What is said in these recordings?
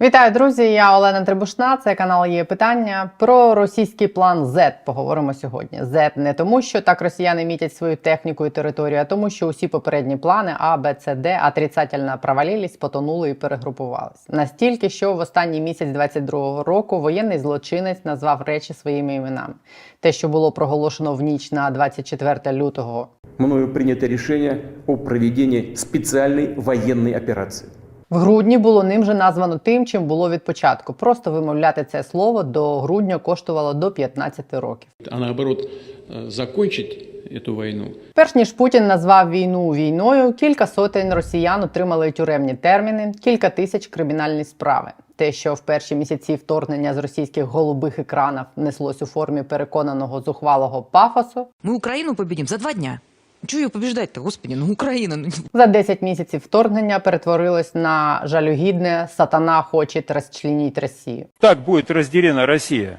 Вітаю, друзі! Я Олена Трибушна. Це канал є питання про російський план Z. Поговоримо сьогодні. Z не тому, що так росіяни мітять свою техніку і територію, а тому, що усі попередні плани А, Б, С, Д отрицательно провалились, потонули і перегрупувались. Настільки, що в останній місяць 22-го року воєнний злочинець назвав речі своїми іменами. Те, що було проголошено в ніч на 24 лютого мною принято решение о проведении специальной военной операции. В грудні було ним же названо тим, чим було від початку. Просто вимовляти це слово до грудня коштувало до 15 років. а наоборот э, закончить эту войну. Перш ніж Путін назвав війну війною, кілька сотень росіян отримали тюремні терміни, кілька тисяч кримінальні справи. Те, що в перші місяці вторгнення з російських голубих екранів неслось у формі переконаного зухвалого пафосу, Мы Украину победим за два дня. Чего ее побеждать-то, господи, ну Украина. ну, за 10 місяців вторгнення перетворилось на жалюгідне сатана хоче розчленіть Росію. Так буде розділена Росія.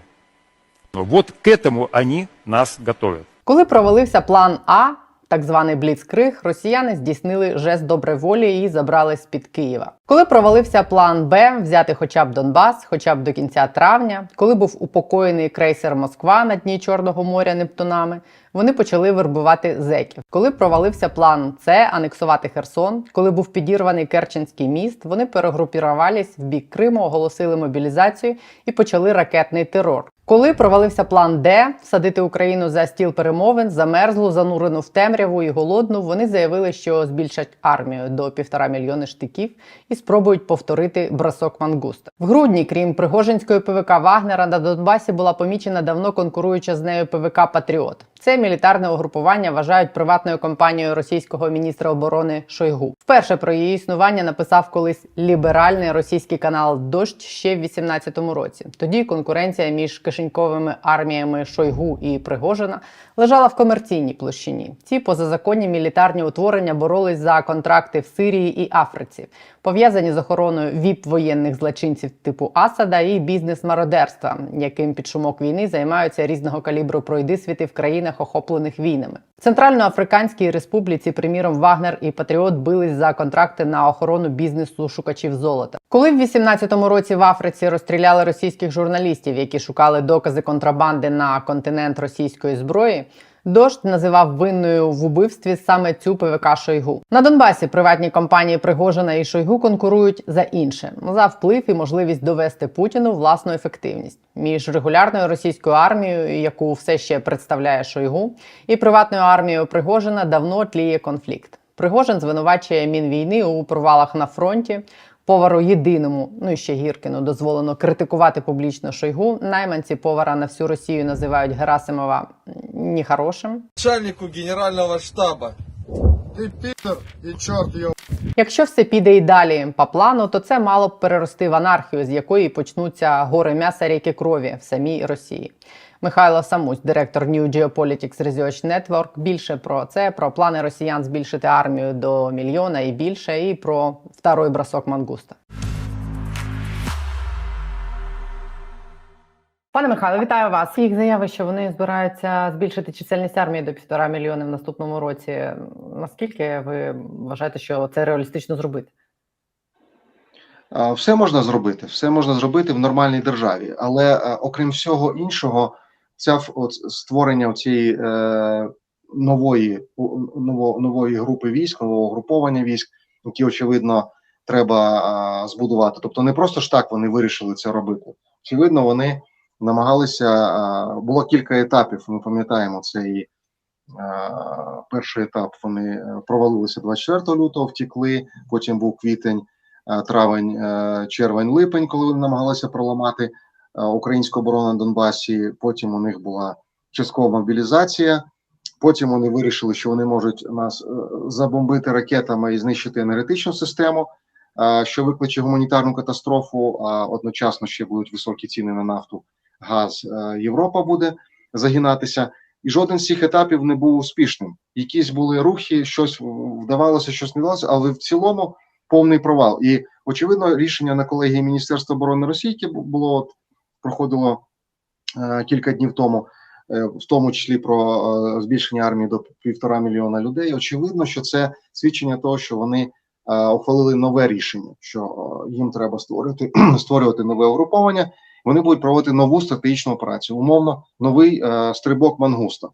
Вот к этому они нас готовят. Коли провалився план А, так званий Бліцкриг, росіяни здійснили жест доброї волі і забрали з-під Києва. Коли провалився план Б, взяти хоча б Донбас, хоча б до кінця травня, коли був упокоєний крейсер Москва на дні Чорного моря Нептунами, вони почали вербувати зеків. Коли провалився план С анексувати Херсон, коли був підірваний Керченський міст, вони перегрупірувались в бік Криму, оголосили мобілізацію і почали ракетний терор. Коли провалився план Д садити Україну за стіл перемовин, замерзлу, занурену в темряву і голодну, вони заявили, що збільшать армію до півтора мільйони штиків і спробують повторити бросок мангуста. В грудні, крім Пригожинської ПВК Вагнера, на Донбасі була помічена давно конкуруюча з нею ПВК Патріот. Це мілітарне угрупування вважають приватною компанією російського міністра оборони Шойгу. Вперше про її існування написав колись ліберальний російський канал Дощ ще в 18-му році. Тоді конкуренція між кишеньковими арміями Шойгу і Пригожина лежала в комерційній площині. Ці позазаконні мілітарні утворення боролись за контракти в Сирії і Африці, пов'язані з охороною віп воєнних злочинців типу Асада і бізнес-мародерства, яким під шумок війни займаються різного калібру пройдисвіти в країнах, охоплених війнами. В Центральноафриканській республіці, приміром, Вагнер і Патріот бились за контракти на охорону бізнесу шукачів золота. Коли в 18-му році в Африці розстріляли російських журналістів, які шукали докази контрабанди на континент російської зброї. Дождь називав винною в убивстві саме цю ПВК Шойгу. На Донбасі приватні компанії Пригожина і Шойгу конкурують за інше за вплив і можливість довести Путіну власну ефективність між регулярною російською армією, яку все ще представляє Шойгу, і приватною армією Пригожина давно тліє конфлікт. Пригожин звинувачує Мінвійни у провалах на фронті. Повару єдиному, ну і ще Гіркіну, дозволено критикувати публічно Шойгу. Найманці повара на всю Росію називають Герасимова нехорошим. начальнику генерального штаба. Ты пидор и черт ее Якщо все піде і далі по плану, то це мало б перерости в анархію, з якої почнуться гори м'яса ріки крові в самій Росії. Михайло Самусь, директор New Geopolitics Research Network, більше про це, про плани росіян збільшити армію до мільйона і більше, і про второй бросок мангуста. Пане Михайло, вітаю вас. Їх заяви, що вони збираються збільшити чисельність армії до півтора мільйони в наступному році. Наскільки ви вважаєте, що це реалістично зробити? Все можна зробити, все можна зробити в нормальній державі, але е, окрім всього іншого, ця от створення цієї е, нової ново, нової групи військ, нового груповання військ, які очевидно треба а, збудувати. Тобто не просто ж так вони вирішили це робити. Очевидно, вони намагалися. а, було кілька етапів. Ми пам'ятаємо цей а, перший етап. Вони е, провалилися 24 лютого, втікли. Потім був квітень е, травень, е, червень, липень, коли вони намагалися проламати е, українську оборону на Донбасі. Потім у них була часткова мобілізація. Потім вони вирішили, що вони можуть нас е, забомбити ракетами і знищити енергетичну систему, е, що викличе гуманітарну катастрофу. А одночасно ще будуть високі ціни на нафту, газ. Європа буде загинатися. І жоден з цих етапів не був успішним. Якісь були рухи, щось вдавалося, щось не вдавалося, але в цілому повний провал. І очевидно, рішення на колегії Міністерства оборони бу- було проходило е, кілька днів тому, е, в тому числі про е, збільшення армії до півтора мільйона людей. Очевидно, що це свідчення того, що вони ухвалили нове рішення, що їм треба створити створювати нове угруповання. Вони будуть проводити нову стратегічну операцію, умовно, новий стрибок мангуста.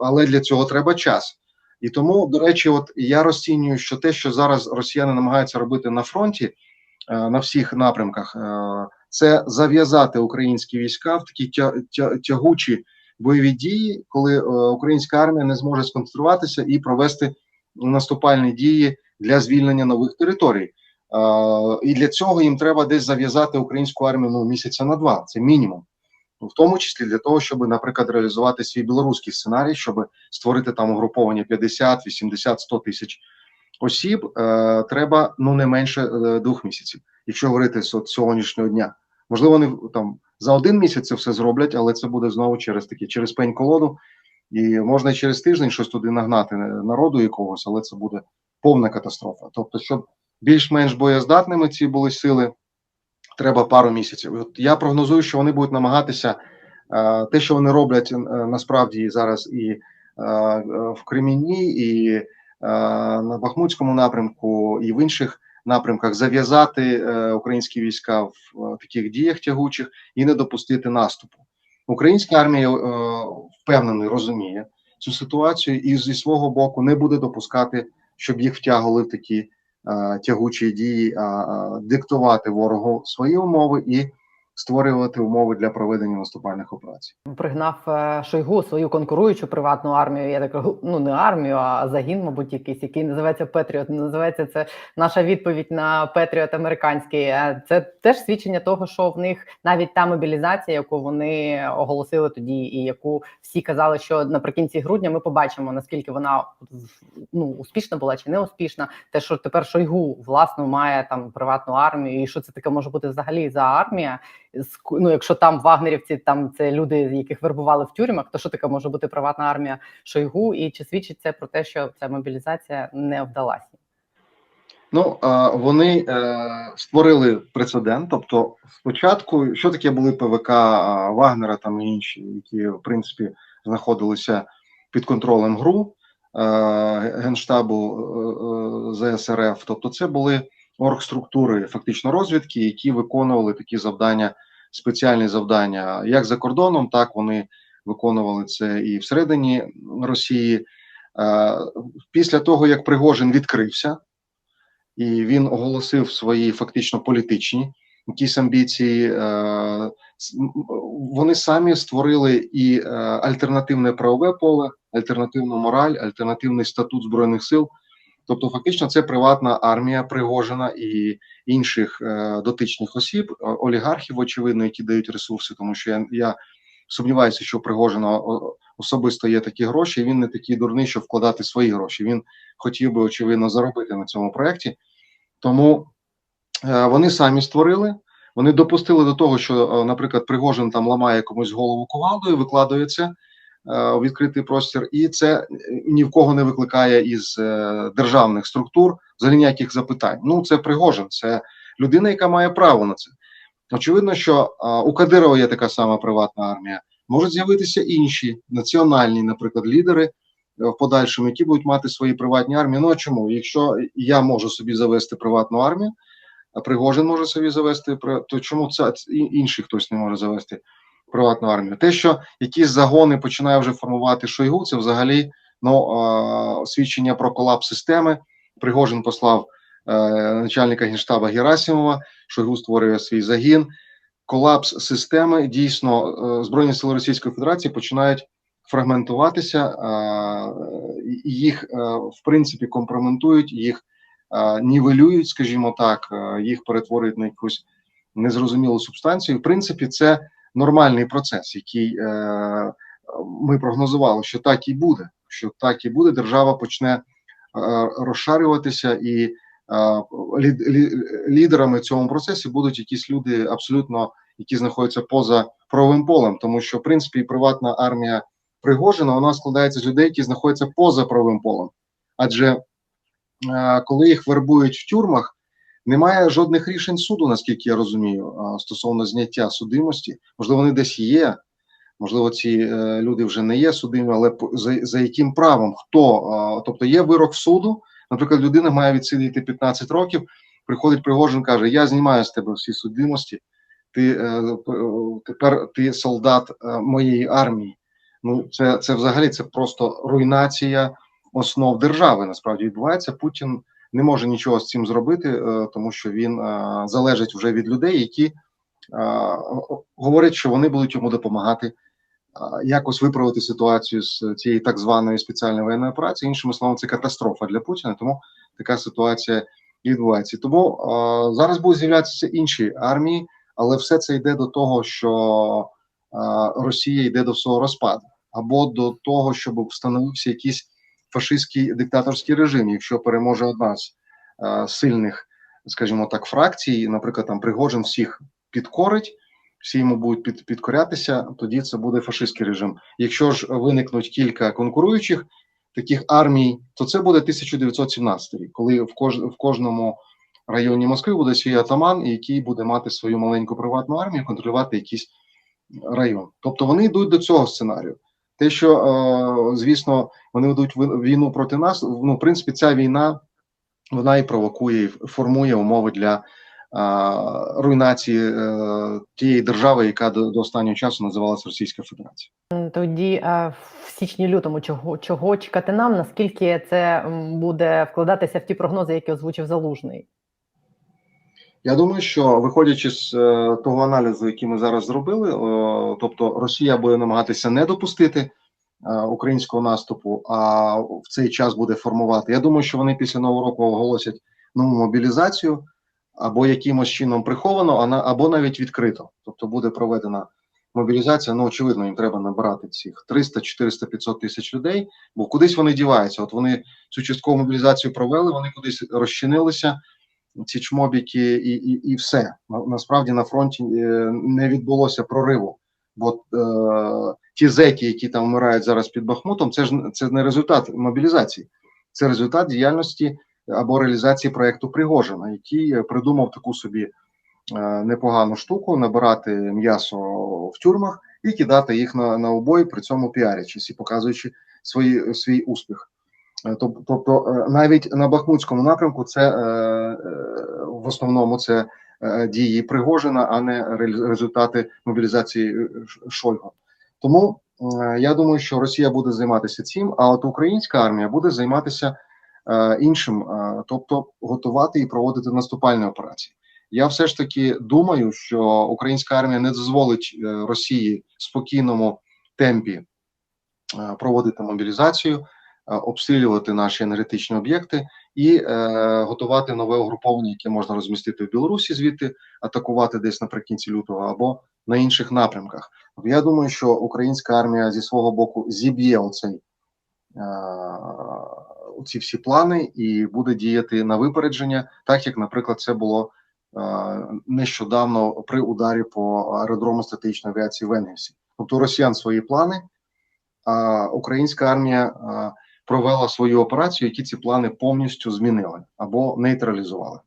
Але для цього треба час. І тому, до речі, от я розцінюю, що те, що зараз росіяни намагаються робити на фронті на всіх напрямках, е, це зав'язати українські війська в такі тя, тя, тягучі бойові дії, коли е, українська армія не зможе сконцентруватися і провести наступальні дії для звільнення нових територій. Е, і для цього їм треба десь зав'язати українську армію ну, місяця на два, це мінімум. Ну, В тому числі для того, щоб, наприклад, реалізувати свій білоруський сценарій, щоб створити там угруповання 50, 80, 100 тисяч осіб, е, треба ну не менше е, двох місяців, якщо говорити з сьогоднішнього дня. Можливо, вони там за один місяць це все зроблять, але це буде знову через такі через пень колоду, і можна через тиждень щось туди нагнати е, народу якогось, але це буде повна катастрофа. Тобто, щоб більш-менш боєздатними ці були сили, треба пару місяців. От я прогнозую, що вони будуть намагатися те, що вони роблять насправді зараз і в Креміні, і на Бахмутському напрямку, і в інших напрямках зав'язати е, українські війська в е, таких діях тягучих і не допустити наступу. Українська армія е, впевнений розуміє цю ситуацію і зі свого боку не буде допускати, щоб їх втягували в такі е, тягучі дії, диктувати ворогу свої умови і створювати умови для проведення наступальних операцій. Пригнав е, Шойгу свою конкуруючу приватну армію. Я так ну не армію, а загін, мабуть, якийсь, який називається Петріот. Називається це наша відповідь на Петріот американський. Е, Це теж свідчення того, що в них навіть та мобілізація, яку вони оголосили тоді, і яку всі казали, що наприкінці грудня ми побачимо наскільки вона ну успішна була чи не успішна. Те, що тепер Шойгу власно має там приватну армію, і що це таке може бути взагалі за армія. З- ну, якщо там вагнерівці, там це люди, яких вербували в тюрмах, то що таке може бути приватна армія Шойгу? І чи свідчить це про те, що ця мобілізація не вдалася? Ну вони е, створили прецедент. Тобто, спочатку, що таке були ПВК Вагнера там і інші, які в принципі знаходилися під контролем ГРУ е, Генштабу е, ЗСРФ. Тобто, це були оргструктури фактично розвідки, які виконували такі завдання, спеціальні завдання, як за кордоном, так вони виконували це і всередині Росії. Е, Після того, як Пригожин відкрився, і він оголосив свої фактично політичні якісь амбіції. е, Вони самі створили і е, альтернативне правове поле, альтернативну мораль, альтернативний статут збройних сил. Тобто, фактично, це приватна армія Пригожина і інших е, дотичних осіб, олігархів, очевидно, які дають ресурси, тому що я, я сумніваюся, що у Пригожина особисто є такі гроші. і Він не такий дурний, щоб вкладати свої гроші. Він хотів би очевидно заробити на цьому проєкті. Тому е, вони самі створили. Вони допустили до того, що, е, наприклад, Пригожин там ламає комусь голову кувалдою, викладує е, у відкритий простір, і це е, ні в кого не викликає із е, державних структур взагалі ніяких запитань. Ну, це Пригожин, це людина, яка має право на це. Очевидно, що е, у Кадирова є така сама приватна армія. Можуть з'явитися інші національні, наприклад, лідери е, в подальшому, які будуть мати свої приватні армії. Ну а чому? Якщо я можу собі завести приватну армію, а Пригожин може собі завести, то чому це інший хтось не може завести приватну армію? Те, що якісь загони починає вже формувати Шойгу, це взагалі ну, свідчення про колапс системи. Пригожин послав е, начальника генштаба Герасимова, Шойгу створює свій загін. Колапс системи дійсно е, Збройні сили Російської Федерації починають фрагментуватися, е, їх в принципі компрометують, їх нівелюють, скажімо так, їх перетворюють на якусь незрозумілу субстанцію. В принципі, це нормальний процес, який е, ми прогнозували, що так і буде. Що так і буде, держава почне е, розшарюватися, і е, лід, лі, лідерами цьому процесі будуть якісь люди абсолютно, які знаходяться поза правовим полем, тому що в принципі приватна армія Пригожина вона складається з людей, які знаходяться поза правовим полем. Адже коли їх вербують в тюрмах, немає жодних рішень суду, наскільки я розумію, стосовно зняття судимості. Можливо, вони десь є. Можливо, ці е, люди вже не є судимі, але за, за яким правом хто? Тобто є вирок суду, Наприклад, людина має відсидіти 15 років, приходить Пригожин, каже: Я знімаю з тебе всі судимості, ти е, е, тепер ти солдат моєї армії. Ну, це, це взагалі це просто руйнація основ держави. Насправді відбувається. Путін не може нічого з цим зробити, е, тому що він е, залежить вже від людей, які е, говорять, що вони будуть йому допомагати якось виправити ситуацію з цієї так званої спеціальної воєнної операції. Іншими словами, це катастрофа для Путіна, тому така ситуація і відбувається. Тому зараз будуть з'являтися інші армії, але все це йде до того, що Росія йде до свого розпаду, або до того, щоб встановився якийсь фашистський диктаторський режим, якщо переможе одна з е, сильних, скажімо так, фракцій, наприклад, там Пригожин всіх підкорить, всі йому будуть під, підкорятися, тоді це буде фашистський режим. Якщо ж виникнуть кілька конкуруючих таких армій, то це буде 1917 рік, коли в, кож, в кожному районі Москви буде свій атаман, який буде мати свою маленьку приватну армію, контролювати якийсь район. Тобто вони йдуть до цього сценарію. Те, що, е, звісно, вони ведуть війну проти нас, ну, в принципі, ця війна вона і провокує, і формує умови для руйнації е, тієї держави, яка до, останнього часу називалася Російська Федерація. Тоді в січні-лютому чого, чого чекати нам? Наскільки це буде вкладатися в ті прогнози, які озвучив Залужний? Я думаю, що виходячи з е, того аналізу, який ми зараз зробили, е, тобто Росія буде намагатися не допустити е, українського наступу, а в цей час буде формувати. Я думаю, що вони після нового року оголосять нову мобілізацію або якимось чином приховано, або навіть відкрито. Тобто буде проведена мобілізація. Ну очевидно, їм треба набирати цих 300, 400, 500 тисяч людей, бо кудись вони діваються. От вони цю часткову мобілізацію провели, вони кудись розчинилися ці чмобіки, і, і, і все. Насправді на фронті е, не відбулося прориву. Бо е, ті зеки, які там вмирають зараз під Бахмутом, це ж це не результат мобілізації, це результат діяльності або реалізації проекту Пригожина, який придумав таку собі е, непогану штуку: набирати м'ясо в тюрмах і кидати їх на, на обой, при цьому піарячись і показуючи свої, свій успіх. Е, Тобто е, навіть на Бахмутському напрямку це е, в основному це дії Пригожина, а не результати мобілізації Шойгу. Тому я думаю, що Росія буде займатися цим, а от українська армія буде займатися іншим, тобто готувати і проводити наступальні операції. Я все ж таки думаю, що українська армія не дозволить Росії в спокійному темпі проводити мобілізацію обстрілювати наші енергетичні об'єкти і е, готувати нове угруповання, яке можна розмістити в Білорусі, звідти атакувати десь наприкінці лютого або на інших напрямках. Я думаю, що українська армія зі свого боку зіб'є оцей е, ці всі плани і буде діяти на випередження, так як, наприклад, це було е, нещодавно при ударі по аеродрому стратегічної авіації в Енгельсі. Тобто росіян свої плани, а українська армія е, провела свою операцію, які ці плани повністю змінили або нейтралізували.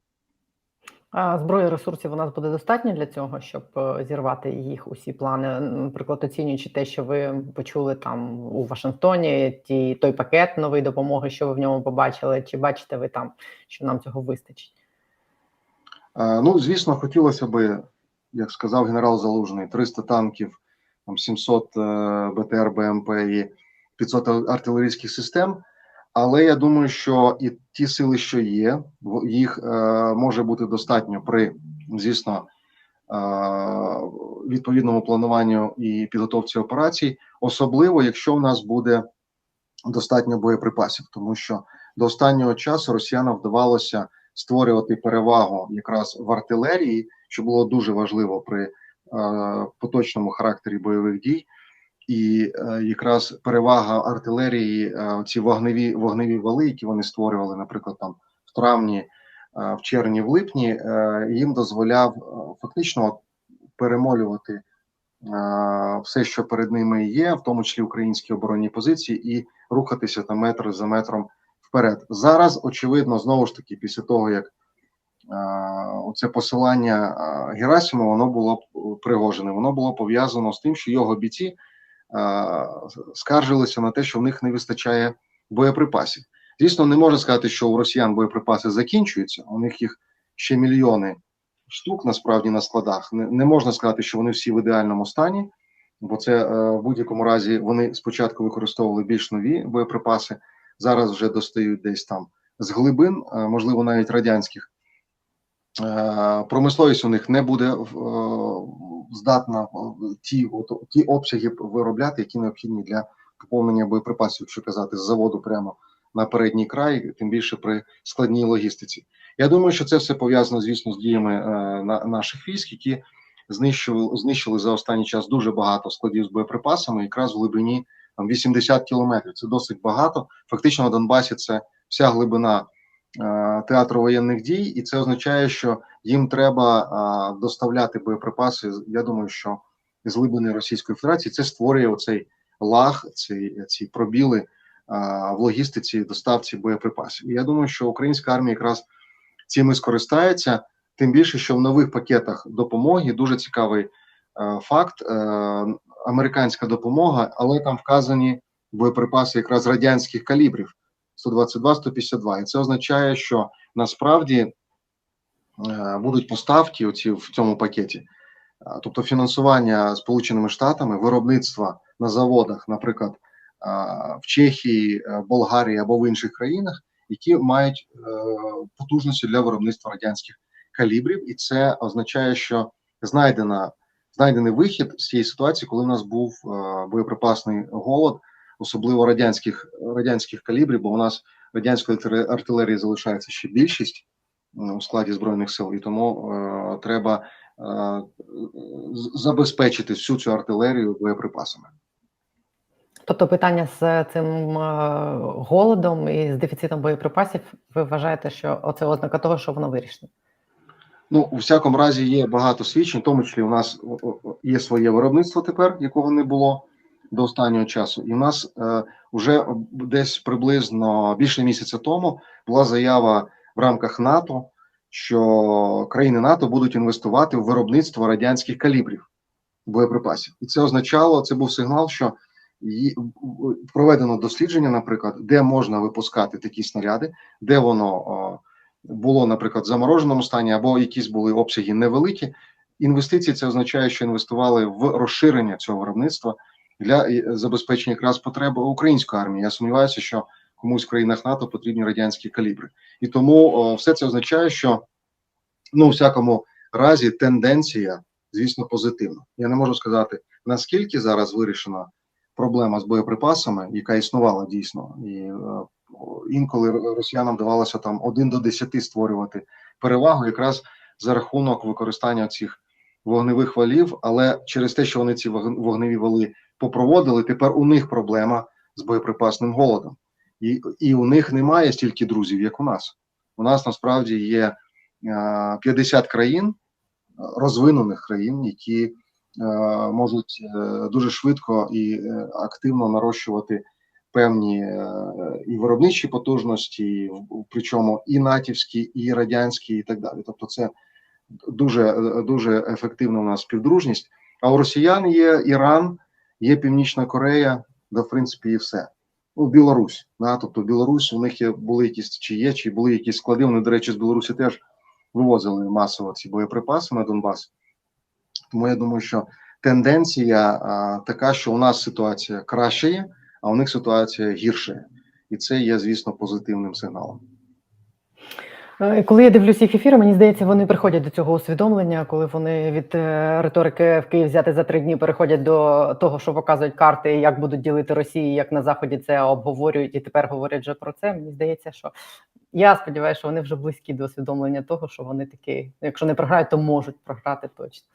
А зброї ресурсів у нас буде достатньо для цього, щоб е, зірвати їх усі плани. Наприклад, оцінюючи те, що ви почули там у Вашингтоні, ті той пакет нової допомоги, що ви в ньому побачили, чи бачите ви там, що нам цього вистачить? Ну, звісно, хотілося би, як сказав генерал Залужний, 300 танків, там 700 е, БТР, БМП і 500 артилерійських систем. Але я думаю, що і ті сили, що є, їх е, може бути достатньо при, звісно, е, відповідному плануванню і підготовці операцій, особливо якщо в нас буде достатньо боєприпасів, тому що до останнього часу росіянам вдавалося створювати перевагу якраз в артилерії, що було дуже важливо при е, поточному характері бойових дій. І е, якраз перевага артилерії, е, ці вогневі вогневі вали, які вони створювали, наприклад, там в травні, е, в червні, в липні, е, їм дозволяв е, фактично перемолювати е, все, що перед ними є, в тому числі українські оборонні позиції, і рухатися там метр за метром вперед. Зараз, очевидно, знову ж таки, після того як е, оце посилання е, Герасимова, воно було пригожене, воно було пов'язано з тим, що його бійці е, скаржилися на те, що в них не вистачає боєприпасів. Звісно, не можна сказати, що у росіян боєприпаси закінчуються. У них їх ще мільйони штук насправді на складах. Не, не можна сказати, що вони всі в ідеальному стані, бо це е, в будь-якому разі вони спочатку використовували більш нові боєприпаси, зараз вже достають десь там з глибин, е, можливо, навіть радянських. Е, Промисловість у них не буде здатна е, ті, от, ті обсяги виробляти, які необхідні для поповнення боєприпасів, якщо казати з заводу прямо на передній край, тим більше при складній логістиці. Я думаю, що це все пов'язано, звісно, з діями е, на, наших військ, які знищили, знищили за останній час дуже багато складів з боєприпасами, якраз в глибині там 80 кілометрів. Це досить багато. Фактично на Донбасі це вся глибина театру воєнних дій, і це означає, що їм треба е, доставляти боєприпаси. Я думаю, що з глибини Російської Федерації це створює оцей лаг, ці, ці пробіли е, в логістиці доставці боєприпасів. І я думаю, що українська армія якраз цим і скористається. Тим більше, що в нових пакетах допомоги дуже цікавий е, факт: е, американська допомога, але там вказані боєприпаси якраз радянських калібрів 122-152. І це означає, що насправді е, будуть поставки оці в цьому пакеті, тобто фінансування Сполученими Штатами, виробництва на заводах, наприклад, в Чехії, е, Болгарії або в інших країнах, які мають е, потужності для виробництва радянських калібрів, і це означає, що знайдена знайдений вихід з цієї ситуації, коли у нас був боєприпасний голод, особливо радянських радянських калібрів, бо у нас радянської артилерії залишається ще більшість е, у складі збройних сил, і тому е, треба е, забезпечити всю цю артилерію боєприпасами. Тобто питання з цим е, голодом і з дефіцитом боєприпасів, ви вважаєте, що оце ознака того, що воно вирішено? Ну, у всякому разі, є багато свідчень, в тому числі у нас є своє виробництво тепер, якого не було до останнього часу. І в нас е, вже десь приблизно більше місяця тому була заява в рамках НАТО, що країни НАТО будуть інвестувати в виробництво радянських калібрів боєприпасів. І це означало, це був сигнал, що проведено дослідження, наприклад, де можна випускати такі снаряди, де воно. було, наприклад, в замороженому стані, або якісь були обсяги невеликі. Інвестиції це означає, що інвестували в розширення цього виробництва для е, забезпечення якраз потреб української армії. Я сумніваюся, що комусь в країнах НАТО потрібні радянські калібри, і тому все це означає, що ну, у всякому разі тенденція, звісно, позитивна. Я не можу сказати наскільки зараз вирішена проблема з боєприпасами, яка існувала дійсно, і е, інколи росіянам давалося там 1 до 10 створювати перевагу, якраз за рахунок використання цих вогневих валів. Але через те, що вони ці вог- вогневі вали попроводили, тепер у них проблема з боєприпасним голодом, і, і у них немає стільки друзів, як у нас. У нас насправді є е, 50 країн, е, розвинених країн, які е, можуть е, дуже швидко і е, активно нарощувати певні е, і виробничі потужності, причому і натівські, і радянські, і так далі. Тобто, це дуже е, дуже ефективна у нас співдружність. А у росіян є Іран, є Північна Корея, да в принципі і все. Ну, Білорусь, да, тобто Білорусь, у них є були якісь чи є, чи були якісь склади. Вони, до речі, з Білорусі теж вивозили масово ці боєприпаси на Донбас. Тому я думаю, що тенденція а, така, що у нас ситуація кращає, а у них ситуація гірше. І це є, звісно, позитивним сигналом. Е, Коли я дивлюсь їх ефіри, мені здається, вони приходять до цього усвідомлення, коли вони від е, риторики в Київ взяти за три дні переходять до того, що показують карти, як будуть ділити Росію, як на заході це обговорюють, і тепер говорять вже про це. Мені здається, що я сподіваюся, що вони вже близькі до усвідомлення того, що вони такі, якщо не програють, то можуть програти точно.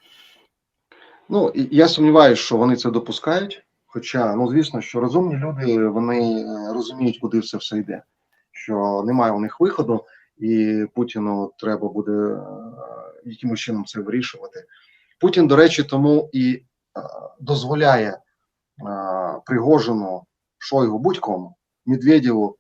Ну, я сумніваюся, що вони це допускають. Хоча, ну звісно, що розумні люди вони е, розуміють, куди це все йде, що немає у них виходу, і Путіну треба буде е, якимось чином це вирішувати. Путін, до речі, тому і е, дозволяє е, Пригожину, Шойгу, будь-кому, Медведєву.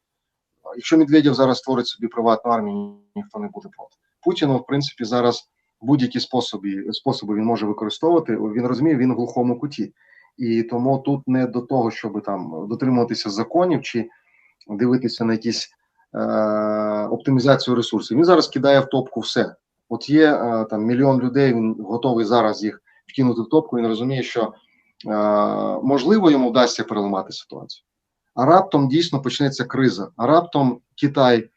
Якщо Медведєв зараз створить собі приватну армію, ніхто не буде проти. Путіну, в принципі, зараз будь-які способи, способи він може використовувати. Він розуміє, він в глухому куті. І тому тут не до того, щоб там дотримуватися законів чи дивитися на якісь оптимізацію ресурсів. Він зараз кидає в топку все. От є е, там мільйон людей, він готовий зараз їх вкинути в топку. Він розуміє, що е, можливо йому вдасться переламати ситуацію. А раптом дійсно почнеться криза. А раптом Китай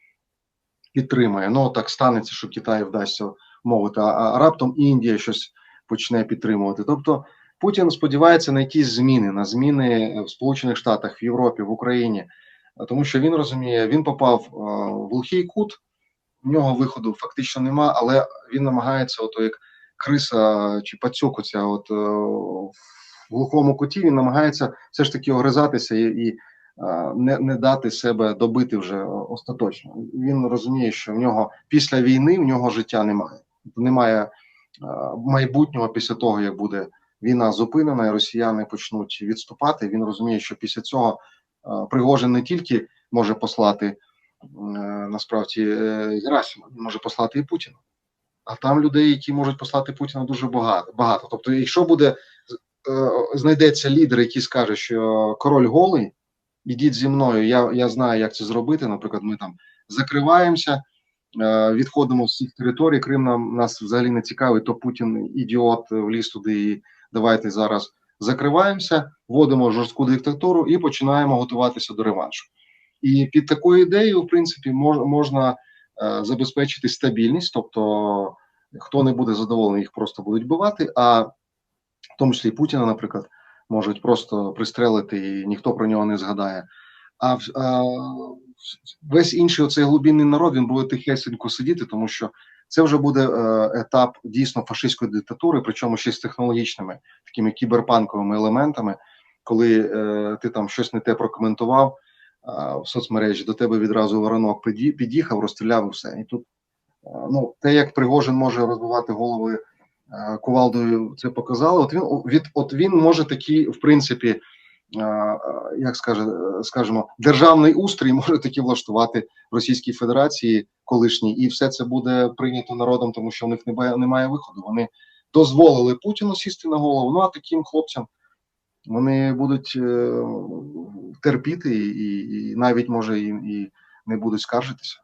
підтримає. Ну так станеться, що Китай вдасться мовити, а, раптом Індія щось почне підтримувати. Тобто Путін сподівається на якісь зміни, на зміни в Сполучених Штатах, в Європі, в Україні, тому що він розуміє, він попав е, в глухий кут, в нього виходу фактично нема, але він намагається, ото як криса чи пацюк, оця от е, в глухому куті, він намагається все ж таки огризатися і, і е, не, не дати себе добити вже остаточно. Він розуміє, що в нього після війни в нього життя немає. Немає е, майбутнього після того, як буде війна зупинена, і росіяни почнуть відступати. Він розуміє, що після цього е, Пригожин не тільки може послати е, насправді е, Герасима, може послати і Путіна. А там людей, які можуть послати Путіна, дуже багато. багато. Тобто, якщо буде е, знайдеться лідер, який скаже, що король голий, ідіть зі мною, я, я знаю, як це зробити. Наприклад, ми там закриваємося, е, відходимо з цих територій. Крим нам нас взагалі не цікавить, то Путін ідіот вліз туди і давайте зараз закриваємося, вводимо жорстку диктатуру і починаємо готуватися до реваншу. І під такою ідеєю, в принципі, мож, можна е, забезпечити стабільність, тобто хто не буде задоволений, їх просто будуть вбивати. А в тому числі Путіна, наприклад, можуть просто пристрелити, і ніхто про нього не згадає. А, а весь інший оцей глибинний народ він буде тихесенько сидіти, тому що це вже буде е, етап дійсно фашистської диктатури, причому ще з технологічними такими кіберпанковими елементами, коли е, ти там щось не те прокоментував в соцмережі, до тебе відразу воронок під'їхав, розстріляв і все. І тут е, ну, те, як Пригожин може розбивати голови кувалдою, це показало. От він от він може такий, в принципі, як скаже, скажемо, державний устрій може таки влаштувати в Російській Федерації колишній, і все це буде прийнято народом, тому що в них немає, виходу. Вони дозволили Путіну сісти на голову. Ну а таким хлопцям вони будуть е, терпіти і, і навіть може і, і не будуть скаржитися.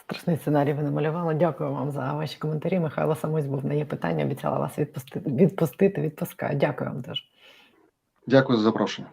Страшний сценарій ви намалювали. Дякую вам за ваші коментарі. Михайло Самось був на є питання. Обіцяла вас відпустити. Відпустити, відпускаю. Дякую вам дуже. Дякую за запрошення.